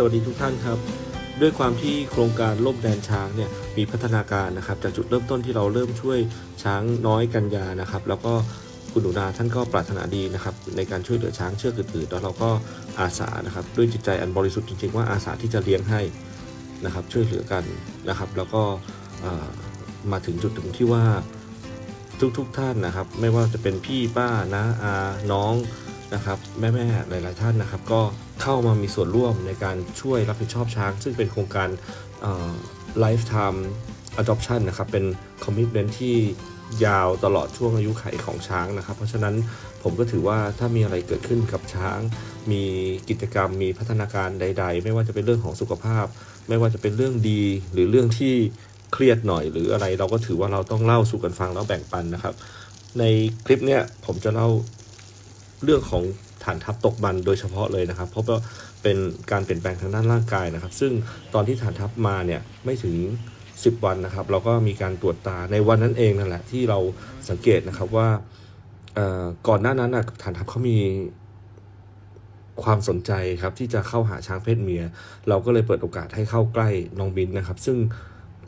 สวัสดีทุกท่านครับ ด้วยความที่โครงการล่มแดนช้างเนี่ยมีพัฒนาการนะครับ จากจุดเริ่มต้นที่เราเริ่มช่วยช้างน้อยกันยานะครับ แล้วก็คุณหนูนาท่านก็ปรารถนาดีนะครับในการช่วยเหลือช้างเชือกอื่นๆแล้วเราก็อาสานะครับด้วยจิตใจอันบริสุทธิ์จริงๆว่าอาสาที่จะเลี้ยงให้นะครับช่วยเหลือกันนะครับ แล้วก็มาถึงจุดหนึ่งที่ว่าทุกๆทท่านนะครับ ไม่ว่าจะเป็นพี่ป้านะอาน้อง นะครับแม่ๆหลาย ๆ ท่านนะครับ ก็เข้ามามีส่วนร่วมในการช่วยรับผิดชอบช้าง ซึ่งเป็นโครงการ lifetime adoption นะครับ เป็น commitment ที่ยาวตลอดช่วงอายุไขของช้างนะครับ เพราะฉะนั้นผมก็ถือว่าถ้ามีอะไรเกิดขึ้นกับช้าง มีกิจกรรมมีพัฒนาการใด ๆ ไม่ว่าจะเป็นเรื่องของสุขภาพ ไม่ว่าจะเป็นเรื่องดีหรือเรื่องที่เครียดหน่อยหรืออะไร เราก็ถือว่าเราต้องเล่าสู่กันฟังแล้วแบ่งปันนะครับ ในคลิปเนี้ยผมจะเล่า เรื่องของฐานทัพตกมันโดยเฉพาะเลยนะครับ เพราะว่าเป็นการเปลี่ยนแปลงทางด้านร่างกายนะครับ ซึ่งตอนที่ฐานทัพมาเนี่ยไม่ถึง 10 วันนะครับ เราก็มีการตรวจตาในวันนั้นเองนั่นแหละที่เราสังเกตนะครับว่าก่อนหน้านั้นฐานทัพเขามีความสนใจครับที่จะเข้าหาช้างเพศเมีย เราก็เลยเปิดโอกาสให้เข้าใกล้น้องบินนะครับ ซึ่ง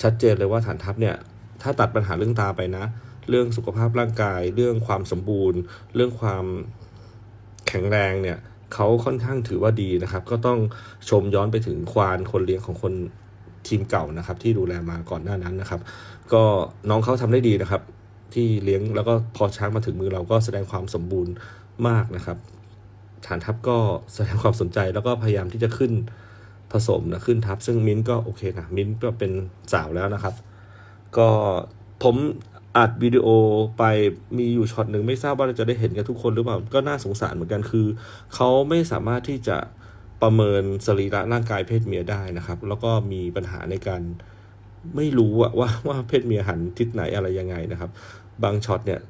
ชัดเจนเลยว่าฐานทัพเนี่ยถ้าตัดปัญหาเรื่องตาไปนะ เรื่องสุขภาพร่างกาย เรื่องความสมบูรณ์ เรื่องความ แข็งแรงเนี่ยเขาค่อนข้างถือว่าดีนะครับ ก็ต้องชมย้อนไปถึงควานคนเลี้ยงของคนทีมเก่านะครับ ที่ดูแลมาก่อนหน้านั้นนะครับ ก็น้องเขาทำได้ดีนะครับ ที่เลี้ยงแล้วก็พอช้างมาถึงมือเราก็แสดงความสมบูรณ์มากนะครับ ฐานทัพก็แสดงความสนใจแล้วก็พยายามที่จะขึ้นผสมนะขึ้นทัพซึ่งมิ้นก็โอเคนะมิ้นก็เป็นสาวแล้วนะครับ ก็ผม อัดวิดีโอไปมีอยู่ช็อตหนึ่งไม่ทราบว่าจะได้เห็นกันทุกคนหรือเปล่า ก็น่าสงสารเหมือนกันคือ เขาไม่สามารถที่จะประเมินสรีระร่างกายเพศเมียได้นะครับ แล้วก็มีปัญหาในการไม่รู้ว่าว่าเพศเมียหันทิศไหนอะไรยังไงนะครับ บางช็อตเนี่ย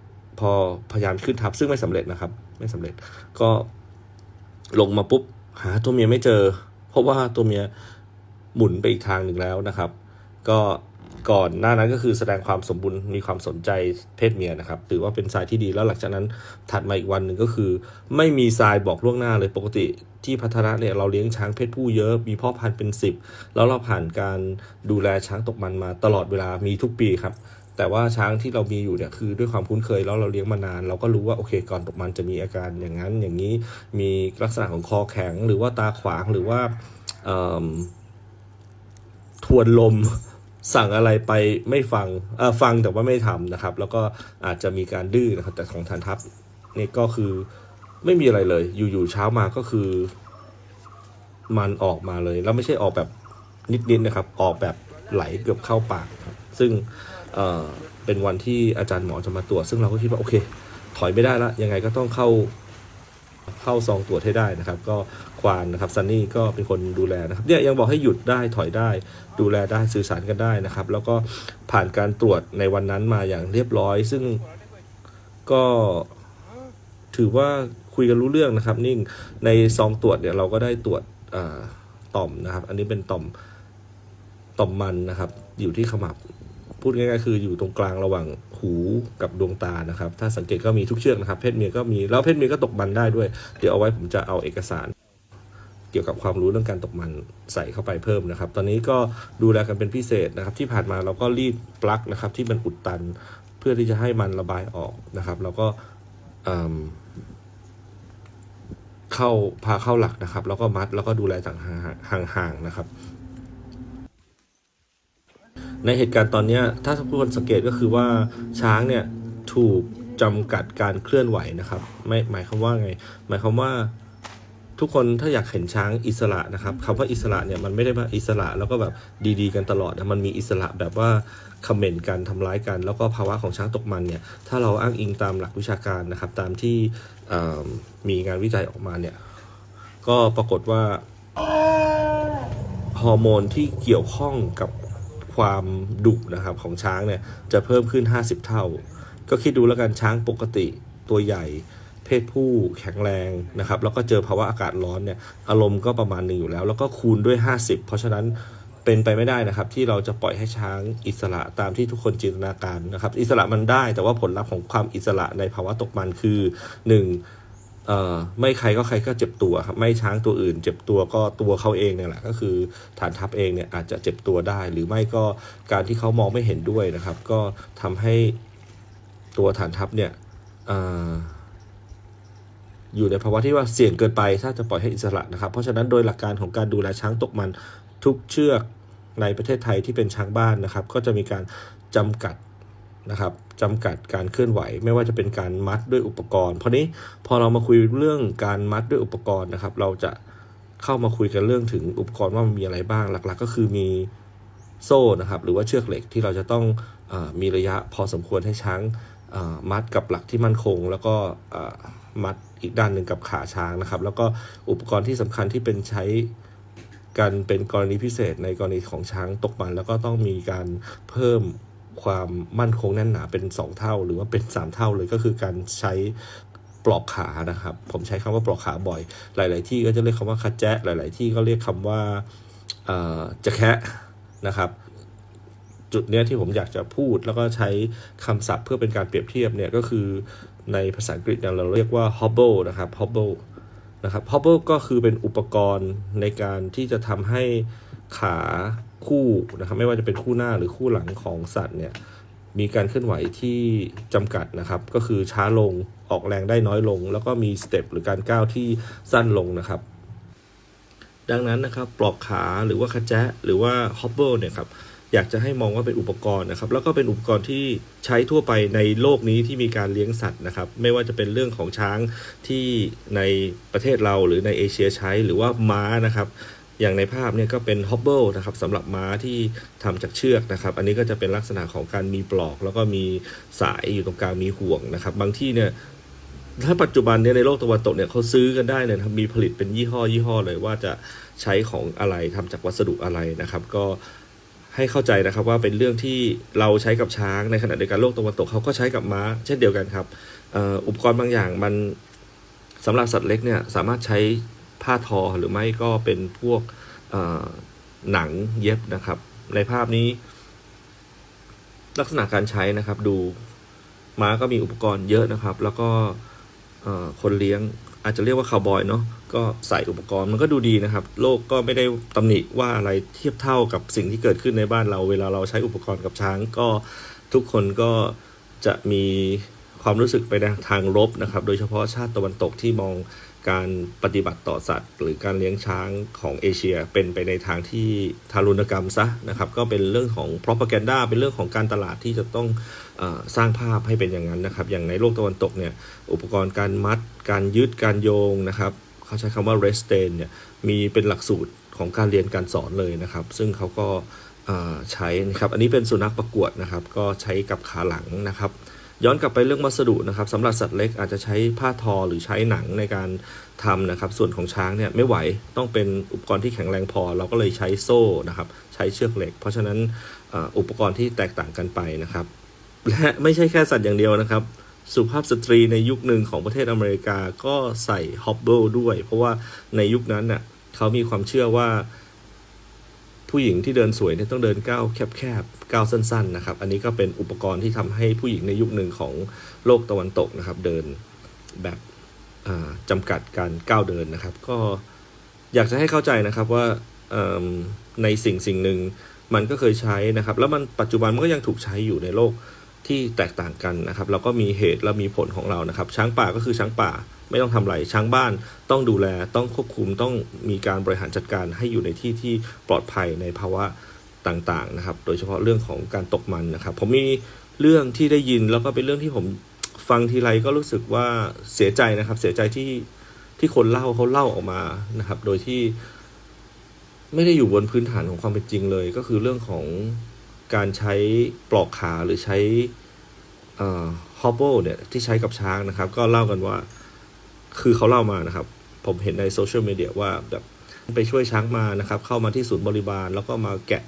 พอพยายามขึ้นทับซึ่งไม่สำเร็จนะครับ ไม่สำเร็จก็ลงมาปุ๊บหาตัวเมียไม่เจอ เพราะว่าตัวเมียหมุนไปอีกทางหนึ่งแล้วนะครับ ก็ ก่อนหน้านั้นก็คือแสดงความสมบูรณ์มีความสนใจเพศเมียนะครับถือว่าเป็นทรายที่ดีแล้วหลังจากนั้นถัดมาอีกวันหนึ่งก็คือ ไม่มีทรายบอกล่วงหน้าเลยปกติที่พัฒนาเนี่ยเราเลี้ยงช้างเพศผู้เยอะมีพ่อพันธุ์เป็นสิบแล้วเราผ่านการดูแลช้างตกมันมาตลอดเวลามีทุกปีครับแต่ว่าช้างที่เรามีอยู่เนี่ยคือด้วยความคุ้นเคยแล้วเราเลี้ยงมานาน เราก็รู้ว่าโอเคก่อนตกมันจะมีอาการอย่างนั้นอย่างนี้มีลักษณะของคอแข็งหรือว่าตาขวางหรือว่าทวนลม สั่งอะไรไปไม่ฟังเอ่อฟังแต่ว่าไม่ทำนะครับ แล้วก็อาจจะมีการดื้อนะครับ แต่ของทานทัพนี่ก็คือไม่มีอะไรเลย อยู่ๆเช้ามาก็คือ มันออกมาเลย แล้วไม่ใช่ออกแบบนิดๆนะครับ ออกแบบไหลเกือบเข้าปากครับ ซึ่งเเป็นวันที่อาจารย์หมอจะมาตรวจ ซึ่งเราก็คิดว่าโอเค ถอยไม่ได้ละยังไงก็ต้องเข้า เข้าซองตรวจให้ได้นะครับ ก็ควานนะครับซันนี่ก็เป็นคนดูแลนะครับเนี่ยยังบอกให้หยุดได้ถอยได้ ดูแลได้สื่อสารกันได้นะครับ แล้วก็ผ่านการตรวจในวันนั้นมาอย่างเรียบร้อย ซึ่งก็ถือว่าคุยกันรู้เรื่องนะครับ นิ่งในซองตรวจเนี่ยเราก็ได้ตรวจต่อมนะครับ อันนี้เป็นต่อมต่อมมันนะครับ อยู่ที่ขมับ พูดง่ายๆคืออยู่ตรงกลางระหว่างหูกับดวงตานะครับ ถ้าสังเกตก็มีทุกเชือกนะครับ เพศเมียก็มีแล้วเพศเมียก็ตกมันได้ด้วย เดี๋ยวเอาไว้ผมจะเอาเอกสาร เกี่ยวกับความรู้เรื่องการตกมันใส่เข้าไปเพิ่มนะครับ ตอนนี้ก็ดูแลกันเป็นพิเศษนะครับ ที่ผ่านมาเราก็รีดปลั๊กนะครับ ที่มันอุดตันเพื่อที่จะให้มันระบายออกนะครับ แล้วก็เข้าพาเข้าหลักนะครับ แล้วก็มัดแล้วก็ดูแลจากห่างๆนะครับ ในเหตุการณ์ตอนนี้ถ้าทุกคนสังเกตก็คือว่าช้างเนี่ยถูกจำกัดการเคลื่อนไหวนะครับไม่หมายความว่าไง หมายความว่าทุกคนถ้าอยากเห็นช้างอิสระนะครับคำว่าอิสระเนี่ยมันไม่ได้ว่าอิสระแล้วก็แบบดีๆ กันตลอดนะมันมีอิสระแบบว่าคอมเมนต์กันทำร้ายกัน แล้วก็ภาวะของช้างตกมันเนี่ยถ้าเราอ้างอิงตามหลักวิชาการนะครับ ตามที่มีงานวิจัยออกมาเนี่ยก็ปรากฏว่าฮอร์โมนที่เกี่ยวข้องกับ ความดุนะครับของช้างเนี่ยจะเพิ่มขึ้น 50 เท่า ก็คิดดูแล้วกันช้างปกติตัวใหญ่ เพศผู้แข็งแรงนะครับ แล้วก็เจอภาวะอากาศร้อนเนี่ยอารมณ์ก็ประมาณหนึ่งอยู่แล้ว แล้วก็คูณด้วย 50 เพราะฉะนั้นเป็นไปไม่ได้นะครับ ที่เราจะปล่อยให้ช้างอิสระตามที่ทุกคนจินตนาการนะครับ อิสระมันได้แต่ว่าผลลัพธ์ของความอิสระในภาวะตกมันคือ 1. เอ่อไม่ใครก็ใครก็เจ็บตัวครับไม่ช้างตัวอื่น เจ็บตัวก็ตัวเขาเองเนี่ยแหละก็คือฐานทัพเองเนี่ยอาจจะเจ็บตัวได้ หรือไม่ก็การที่เขามองไม่เห็นด้วยนะครับ ก็ทำให้ตัวฐานทัพเนี่ยอออยู่ในภาวะที่ว่าเสี่ยงเกินไปถ้าจะปล่อยให้อิสระนะครับ เพราะฉะนั้นโดยหลักการของการดูแลช้างตกมันทุกเชือกในประเทศไทยที่เป็นช้างบ้านนะครับ ก็จะมีการจำกัด นะครับจำกัดการเคลื่อนไหว ไม่ว่าจะเป็นการมัดด้วยอุปกรณ์ เพราะนี้พอเรามาคุยเรื่องการมัดด้วยอุปกรณ์นะครับ เราจะเข้ามาคุยกันเรื่องถึงอุปกรณ์ว่ามันมีอะไรบ้างหลัก ๆ ก็คือมีโซ่นะครับหรือว่าเชือกเหล็กที่เราจะต้องอมีระยะพอสมควรให้ช้างมัดกับหลักที่มั่นคง แล้วก็มัดอีกด้านหนึ่งกับขาช้างนะครับ แล้วก็อุปกรณ์ที่สำคัญที่เป็นใช้กันเป็นกรณีพิเศษในกรณีของช้างตกมัน แล้วก็ต้องมีการเพิ่ม ความมั่นคงแน่นหนาเป็น 2 เท่า หรือว่าเป็น 3 เท่าเลยก็คือการใช้ปลอกขานะครับ ผมใช้คำว่าปลอกขาบ่อย หลาย ๆ ที่ก็จะเรียกคำว่าคัดแจ๊ะหลาย ๆ ที่ก็เรียกคำว่าจะแคะนะครับจุดเนี้ยที่ผมอยากจะพูดแล้วก็ใช้คำศัพท์เพื่อเป็นการเปรียบเทียบเนี่ยก็คือในภาษาอังกฤษเนี่ยเราเรียกว่า hobble นะครับ hobble นะครับ hobble ก็คือเป็นอุปกรณ์ในการที่จะทำให้ ขาคู่นะครับไม่ว่าจะเป็นคู่หน้าหรือคู่หลังของสัตว์เนี่ยมีการเคลื่อนไหวที่จำกัดนะครับ ก็คือช้าลงออกแรงได้น้อยลง แล้วก็มีสเต็ปหรือการก้าวที่สั้นลงนะครับ ดังนั้นนะครับปลอกขาหรือว่าคาแจะหรือว่าฮอบเบิลเนี่ยครับอยากจะให้มองว่าเป็นอุปกรณ์นะครับ แล้วก็เป็นอุปกรณ์ที่ใช้ทั่วไปในโลกนี้ที่มีการเลี้ยงสัตว์นะครับ ไม่ว่าจะเป็นเรื่องของช้างที่ในประเทศเราหรือในเอเชียใช้หรือว่าม้านะครับ อย่างในภาพเนี่ยก็เป็นฮอบเบิลนะครับสำหรับม้าที่ทำจากเชือกนะครับ อันนี้ก็จะเป็นลักษณะของการมีปลอก แล้วก็มีสายอยู่ตรงกลางมีห่วงนะครับ บางที่เนี่ยถ้าปัจจุบันเนี่ยในโลกตะวันตกเนี่ยเขาซื้อกันได้เนี่ยครับมีผลิตเป็นยี่ห้อยี่ห้อเลยว่าจะใช้ของอะไรทำจากวัสดุอะไรนะครับ ก็ให้เข้าใจนะครับว่าเป็นเรื่องที่เราใช้กับช้างในขณะเดียวกันโลกตะวันตกเขาก็ใช้กับม้า เช่นเดียวกันครับอุปกรณ์บางอย่างมันสำหรับสัตว์เล็กเนี่ยสามารถใช้ ผ้าทอหรือไม่ก็เป็นพวกหนังเย็บนะครับ ในภาพนี้ ลักษณะการใช้นะครับ ดูม้าก็มีอุปกรณ์เยอะนะครับ แล้วก็คนเลี้ยงอาจจะเรียกว่าคาวบอยเนาะก็ใส่อุปกรณ์มันก็ดูดีนะครับ โลกก็ไม่ได้ตำหนิว่าอะไรเทียบเท่ากับสิ่งที่เกิดขึ้นในบ้านเรา เวลาเราใช้อุปกรณ์กับช้างก็ทุกคนก็จะมีความรู้สึกไปในทางลบนะครับ โดยเฉพาะชาติตะวันตกที่มอง การปฏิบัติต่อสัตว์ หรือการเลี้ยงช้างของเอเชีย เป็นไปในทางที่ทารุณกรรมซะนะครับ ก็เป็นเรื่องของ propaganda เป็นเรื่องของการตลาดที่จะต้องอสร้างภาพให้เป็นอย่างนั้นนะครับ อย่างในโลกตะวันตกเนี่ยอุปกรณ์การมัด การยึดการโยงนะครับเขาใช้คำว่า restrain เนี่ยมีเป็นหลักสูตรของการเรียนการสอนเลยนะครับ ซึ่งเขาก็ใช้นะครับ อันนี้เป็นสุนัขประกวดนะครับ ก็ใช้กับขาหลังนะครับ ย้อนกลับไปเรื่องวัสดุนะครับสำหรับสัตว์เล็กอาจจะใช้ผ้าทอหรือใช้หนังในการทำนะครับ ส่วนของช้างเนี่ยไม่ไหวต้องเป็นอุปกรณ์ที่แข็งแรงพอ เราก็เลยใช้โซ่นะครับ ใช้เชือกเหล็ก เพราะฉะนั้นอุปกรณ์ที่แตกต่างกันไปนะครับ และไม่ใช่แค่สัตว์อย่างเดียวนะครับ สุภาพสตรีในยุคหนึ่งของประเทศอเมริกาก็ใส่ฮอบเบิลด้วย เพราะว่าในยุคนั้นน่ะเขามีความเชื่อว่า ผู้หญิงที่เดินสวยเนี่ยต้องเดินก้าวแคบๆก้าวสั้นๆนะครับ อันนี้ก็เป็นอุปกรณ์ที่ทำให้ผู้หญิงในยุคหนึ่งของโลกตะวันตกนะครับ เดินแบบอ่าจำกัดการก้าวเดินนะครับ ก็อยากจะให้เข้าใจนะครับว่าในสิ่งสิ่งหนึ่งมันก็เคยใช้นะครับ แล้วมันปัจจุบันมันก็ยังถูกใช้อยู่ในโลกที่แตกต่างกันนะครับ แล้วก็มีเหตุและมีผลของเรานะครับ ช้างป่าก็คือช้างป่า ไม่ต้องทำไรช้างบ้านต้องดูแลต้องควบคุมต้องมีการบริหารจัดการให้อยู่ในที่ที่ปลอดภัยในภาวะต่างๆนะครับ โดยเฉพาะเรื่องของการตกมันนะครับ ผมมีเรื่องที่ได้ยินแล้วก็เป็นเรื่องที่ผมฟังทีไรก็รู้สึกว่าเสียใจนะครับ เสียใจที่ที่คนเล่าเขาเล่าออกมานะครับ โดยที่ไม่ได้อยู่บนพื้นฐานของความเป็นจริงเลย ก็คือเรื่องของการใช้ปลอกขาหรือใช้ฮอบเบิลเนี่ยที่ใช้กับช้างนะครับ ก็เล่ากันว่า คือเขาเล่ามานะครับ ผมเห็นในโซเชียลมีเดียว่าแบบไปช่วยช้างมานะครับ เข้ามาที่ศูนย์บริบาล แล้วก็มาแกะ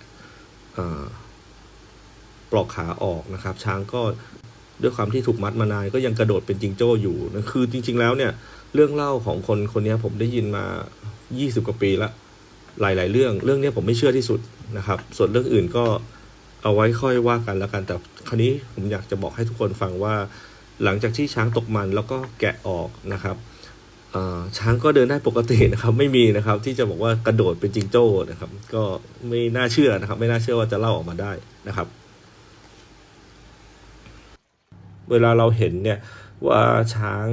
ปลอกขาออกนะครับ ช้างก็ด้วยความที่ถูกมัดมานานก็ยังกระโดดเป็นจิงโจ้อยู่นะคือจริง ๆ แล้วเนี่ยเรื่องเล่าของคนคนนี้ผมได้ยินมา 20 กว่าปีละหลาย ๆ เรื่องเรื่องนี้ผมไม่เชื่อที่สุดนะครับ ส่วนเรื่องอื่นก็เอาไว้ค่อยว่ากันแล้วกันแต่คราวนี้ผมอยากจะบอกให้ทุกคนฟังว่า หลังจากที่ช้างตกมันแล้วก็แกะออกนะครับ ช้างก็เดินได้ปกตินะครับไม่มีนะครับที่จะบอกว่ากระโดดเป็นจิงโจ้นะครับ ก็ไม่น่าเชื่อนะครับ ไม่น่าเชื่อว่าจะเล่าออกมาได้นะครับ เวลาเราเห็นเนี่ยว่าช้าง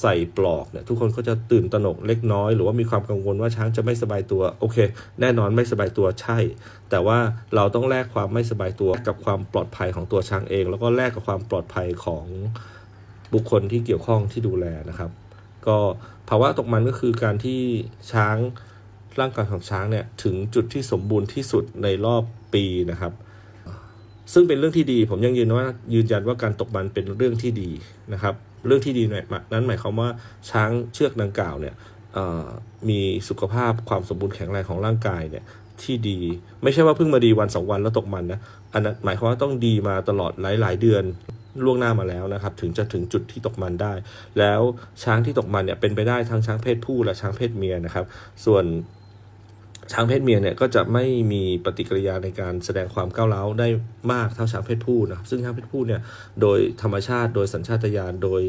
ใส่ปลอกเนี่ยทุกคนก็จะตื่นตระหนกเล็กน้อย หรือว่ามีความกังวลว่าช้างจะไม่สบายตัวโอเค แน่นอนไม่สบายตัวใช่ แต่ว่าเราต้องแลกความไม่สบายตัวกับความปลอดภัยของตัวช้างเอง แล้วก็แลกกับความปลอดภัยของบุคคลที่เกี่ยวข้องที่ดูแลนะครับ ก็ภาวะตกมันก็คือการที่ช้างร่างกายของช้างเนี่ยถึงจุดที่สมบูรณ์ที่สุดในรอบปีนะครับ ซึ่งเป็นเรื่องที่ดีผมยังยืนว่ายืนยันว่าการตกมันเป็นเรื่องที่ดีนะครับ เรื่องที่ดีนั้นหมายความว่าช้างเชือกดังกล่าวเนี่ยมีสุขภาพความสมบูรณ์แข็งแรงของร่างกายเนี่ยที่ดี ไม่ใช่ว่าเพิ่งมาดีวันสองวันแล้วตกมันนะอันนั้นหมายความว่าต้องดีมาตลอดหลาย ๆ เดือน ล่วงหน้ามาแล้วนะครับ ถึงจะถึงจุดที่ตกมันได้ แล้วช้างที่ตกมันเนี่ยเป็นไปได้ทั้งช้างเพศผู้และช้างเพศเมียนะครับ ส่วนช้างเพศเมียเนี่ยก็จะไม่มีปฏิกิริยาในการแสดงความก้าวร้าวได้มากเท่าช้างเพศผู้นะครับซึ่งช้างเพศผู้เนี่ยโดยธรรมชาติโดยสัญชาตญาณโดย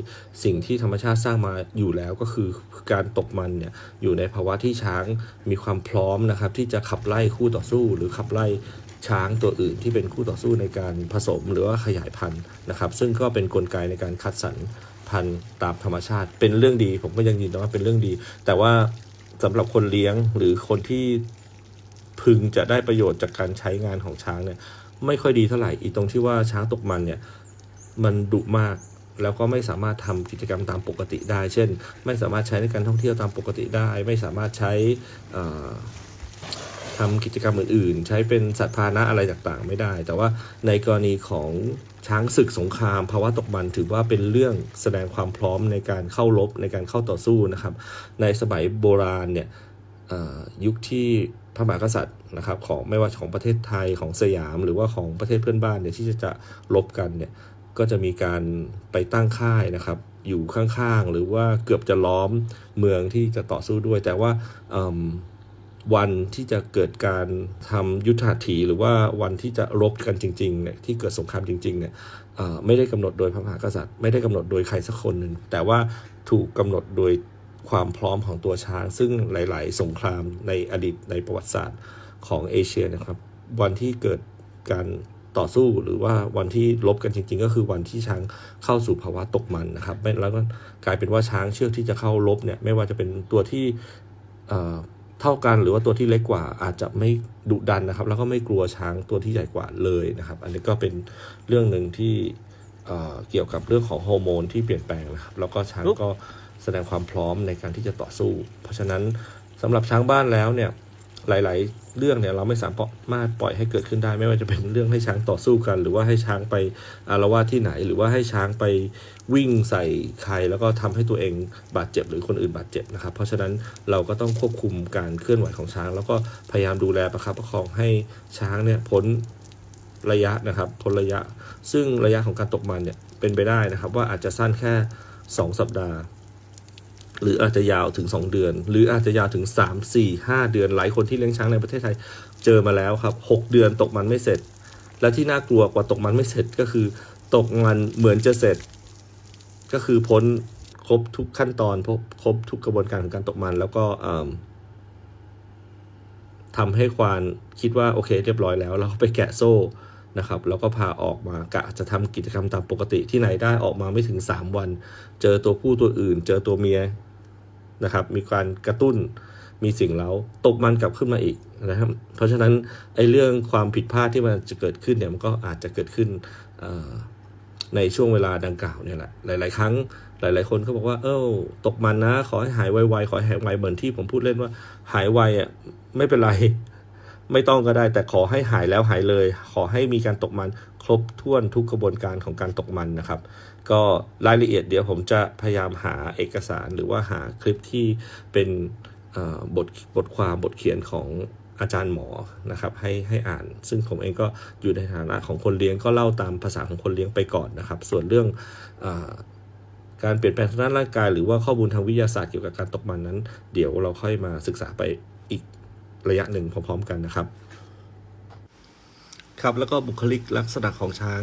สิ่งที่ธรรมชาติสร้างมาอยู่แล้วก็คือการตกมันเนี่ยอยู่ในภาวะที่ช้างมีความพร้อมนะครับที่จะขับไล่คู่ต่อสู้หรือขับไล่ ช้างตัวอื่นที่เป็นคู่ต่อสู้ในการผสมหรือว่าขยายพันธุ์นะครับ ซึ่งก็เป็นนกลไกในการคัดสรรพันธุ์ตามธรรมชาติ เป็นเรื่องดีผมก็ยังยืนยันว่าเป็นเรื่องดี แต่ว่าสำหรับคนเลี้ยงหรือคนที่พึงจะได้ประโยชน์จากการใช้งานของช้างเนี่ยไม่ค่อยดีเท่าไหร่อีตรงที่ว่าช้างตกมันเนี่ยมันดุมากแล้วก็ไม่สามารถทำกิจกรรมตามปกติได้ เช่น ไม่สามารถใช้ในการท่องเที่ยวตามปกติได้ ไม่สามารถใช้ ทำกิจกรรมอื่นๆ ใช้เป็นสัตว์พาหนะอะไรต่างๆ ไม่ได้ แต่ว่าในกรณีของช้างศึกสงครามภาวะตกมันถือว่าเป็นเรื่องแสดงความพร้อมในการเข้ารบในการเข้าต่อสู้นะครับ ในสมัยโบราณเนี่ยยุคที่พระมหากษัตริย์นะครับของไม่ว่าของประเทศไทยของสยาม หรือว่าของประเทศเพื่อนบ้านเนี่ยที่จะจะลบกันเนี่ยก็จะมีการไปตั้งค่ายนะครับ อยู่ข้างๆ หรือว่าเกือบจะล้อมเมืองที่จะต่อสู้ด้วย แต่ว่า วันที่จะเกิดการทำยุทธหัตถี หรือว่าวันที่จะรบกันจริงๆเนี่ยที่เกิดสงครามจริงๆเนี่ยไม่ได้กำหนดโดยพระมหากษัตริย์ ไม่ได้กำหนดโดยใครสักคนหนึ่งแต่ว่าถูกกำหนดโดยความพร้อมของตัวช้าง ซึ่งหลาย ๆ สงครามในอดีตในประวัติศาสตร์ของเอเชียนะครับ วันที่เกิดการต่อสู้หรือว่าวันที่ลบกันจริง ๆ ก็คือวันที่ช้างเข้าสู่ภาวะตกมันนะครับแล้วก็กลายเป็นว่าช้างเชือกที่จะเข้าลบเนี่ยไม่ว่าจะเป็นตัวที่ เท่ากันหรือว่าตัวที่เล็กกว่าอาจจะไม่ดุดันนะครับ แล้วก็ไม่กลัวช้างตัวที่ใหญ่กว่าเลยนะครับ อันนี้ก็เป็นเรื่องหนึ่งที่เเกี่ยวกับเรื่องของฮอร์โมนที่เปลี่ยนแปลงนะครับ แล้วก็ช้างก็แสดงความพร้อมในการที่จะต่อสู้ เพราะฉะนั้นสำหรับช้างบ้านแล้วเนี่ย หลาย ๆ เรื่องเนี่ยเราไม่สามารถปล่อยให้เกิดขึ้นได้ ไม่ว่าจะเป็นเรื่องให้ช้างต่อสู้กัน หรือว่าให้ช้างไปอารวาสที่ไหน หรือว่าให้ช้างไปวิ่งใส่ใครแล้วก็ทำให้ตัวเองบาดเจ็บหรือคนอื่นบาดเจ็บนะครับ เพราะฉะนั้นเราก็ต้องควบคุมการเคลื่อนไหวของช้าง แล้วก็พยายามดูแลประคับประคองให้ช้างเนี่ยพ้นระยะนะครับพ้นระยะ ซึ่งระยะของการตกมันเนี่ยเป็นไปได้นะครับ ว่าอาจจะสั้นแค่ 2 สัปดาห์ หรืออาจจะยาวถึง 2 เดือน หรืออาจจะยาวถึง 3 4 5 เดือน หลายคนที่เลี้ยงช้างในประเทศไทยเจอมาแล้วครับ 6 เดือนตกมันไม่เสร็จ และที่น่ากลัวกว่าตกมันไม่เสร็จก็คือ ตกมันเหมือนจะเสร็จ ก็คือพ้นครบทุกขั้นตอนครบทุกกระบวนการของการตกมันแล้วก็เอิ่มทำให้ควานคิดว่าโอเคเรียบร้อยแล้วเราก็ไปแกะโซ่นะครับแล้วก็พาออกมากะจะทำกิจกรรมตามปกติที่ไหนได้ออกมาไม่ถึง 3 วัน เจอตัวผู้ตัวอื่น เจอตัวเมีย นะครับ มีการกระตุ้นมีสิ่งเล้าตกมันกลับขึ้นมาอีกนะครับ เพราะฉะนั้นไอ้เรื่องความผิดพลาดที่มันจะเกิดขึ้นเนี่ยมันก็อาจจะเกิดขึ้นในช่วงเวลาดังกล่าวเนี่ยแหละหลาย ๆ ครั้งหลาย ๆ คนก็บอกว่า เออตกมันนะ ขอให้หายไวๆขอให้หายไวเหมือนที่ผมพูดเล่นว่า หายไวอะไม่เป็นไร ไม่ต้องก็ได้ แต่ขอให้หายแล้วหายเลย ขอให้มีการตกมันครบถ้วนทุกกระบวนการของการตกมันนะครับ ก็รายละเอียดเดี๋ยวผมจะพยายามหาเอกสารหรือว่าหาคลิปที่เป็นบทบทความบทเขียนของอาจารย์หมอนะครับให้ให้อ่าน ซึ่งผมเองก็อยู่ในฐานะของคนเลี้ยงก็เล่าตามภาษาของคนเลี้ยงไปก่อนนะครับ ส่วนเรื่องอการเปลี่ยนแปลงทางด้านร่างกาย หรือว่าข้อมูลทางวิทยาศาสตร์เกี่ยวกับการตกมันนั้น เดี๋ยวเราค่อยมาศึกษาไปอีกระยะหนึ่งพร้อมๆกันนะครับ ครับแล้วก็บุคลิกลักษณะของช้าง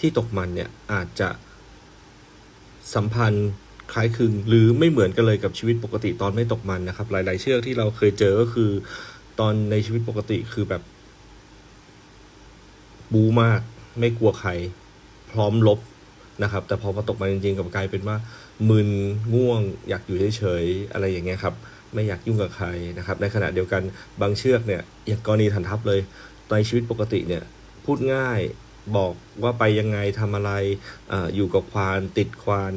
ที่ตกมันเนี่ยอาจจะ สัมพันธ์คล้ายคลึงหรือไม่เหมือนกันเลยกับชีวิตปกติตอนไม่ตกมันนะครับ หลาย ๆ เชือกที่เราเคยเจอก็คือ ตอนในชีวิตปกติคือแบบ บูมาก ไม่กลัวใคร พร้อมลบนะครับ แต่พอมาตกมันจริง ๆ กับกลายเป็นว่ามึนง่วง อยากอยู่เฉยๆอะไรอย่างเงี้ยครับ ไม่อยากยุ่งกับใครนะครับ ในขณะเดียวกันบางเชือกเนี่ยอย่างกรณีฐานทัพเลยในชีวิตปกติเนี่ย พูดง่าย บอกว่าไปยังไงทำอะไรออยู่กับควานติดควาน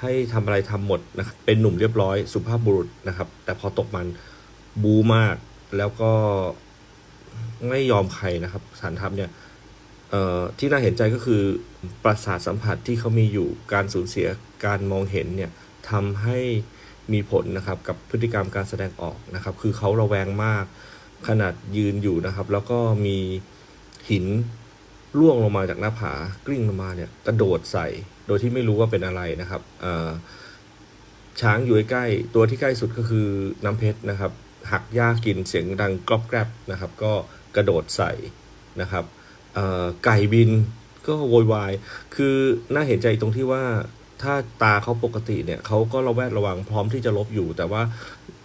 ให้ทำอะไรทำหมดนะครับเป็นหนุ่มเรียบร้อยสุภาพบุรุษนะครับ แต่พอตกมันบูมากแล้วก็ไม่ยอมใครนะครับฐานทัพเนี่ยที่น่าเห็นใจก็คือประสาทสัมผัสที่เขามีอยู่การสูญเสียการมองเห็นเนี่ยทำให้มีผลนะครับกับพฤติกรรมการแสดงออกนะครับ คือเขาระแวงมากขนาดยืนอยู่นะครับ แล้วก็มีหิน ร่วงลงมาจากหน้าผากลิ้งลงมาเนี่ยกระโดดใส่ โดยที่ไม่รู้ว่าเป็นอะไรนะครับช้างอยู่ใกล้ตัวที่ใกล้สุดก็คือน้ำเพชรนะครับ หักหญ้ากินเสียงดังกรอบแกรบนะครับ ก็กระโดดใส่นะครับไก่บินก็โวยวาย คือน่าเห็นใจตรงที่ว่าถ้าตาเขาปกติเนี่ยเขาก็ระแวดระวังพร้อมที่จะลบอยู่ แต่ว่า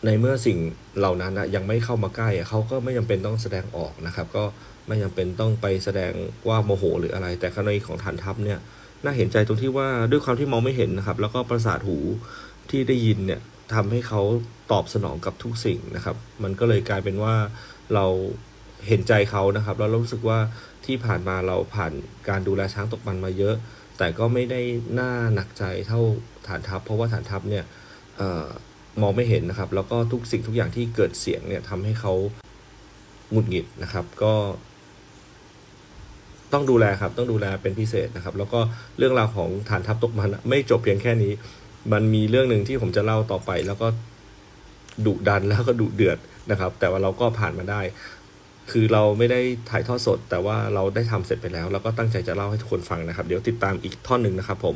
ในเมื่อสิ่งเหล่านั้นนะยังไม่เข้ามาใกล้เขาก็ไม่จำเป็นต้องแสดงออกนะครับ ก็ ไม่จำเป็นต้องไปแสดงว่าโมโหหรืออะไร แต่กรณีของฐานทัพเนี่ยน่าเห็นใจตรงที่ว่าด้วยความที่มองไม่เห็นนะครับ แล้วก็ประสาทหูที่ได้ยินเนี่ยทำให้เขาตอบสนองกับทุกสิ่งนะครับ มันก็เลยกลายเป็นว่าเราเห็นใจเขานะครับแล้วเรารู้สึกว่าที่ผ่านมาเราผ่านการดูแลช้างตกมันมาเยอะ แต่ก็ไม่ได้น่าหนักใจเท่าฐานทัพ เพราะว่าฐานทัพเนี่ยออมองไม่เห็นนะครับ แล้วก็ทุกสิ่งทุกอย่างที่เกิดเสียงเนี่ยทำให้เขาหงุดหงิดนะครับ ก็ ต้องดูแลครับ ต้องดูแลเป็นพิเศษนะครับ แล้วก็เรื่องราวของฐานทัพตกมันไม่จบเพียงแค่นี้ มันมีเรื่องหนึ่งที่ผมจะเล่าต่อไป แล้วก็ดุดันแล้วก็ดุเดือดนะครับ แต่ว่าเราก็ผ่านมาได้ คือเราไม่ได้ถ่ายทอดสด แต่ว่าเราได้ทำเสร็จไปแล้ว แล้วก็ตั้งใจจะเล่าให้ทุกคนฟังนะครับ เดี๋ยวติดตามอีกท่อนหนึ่งนะครับผม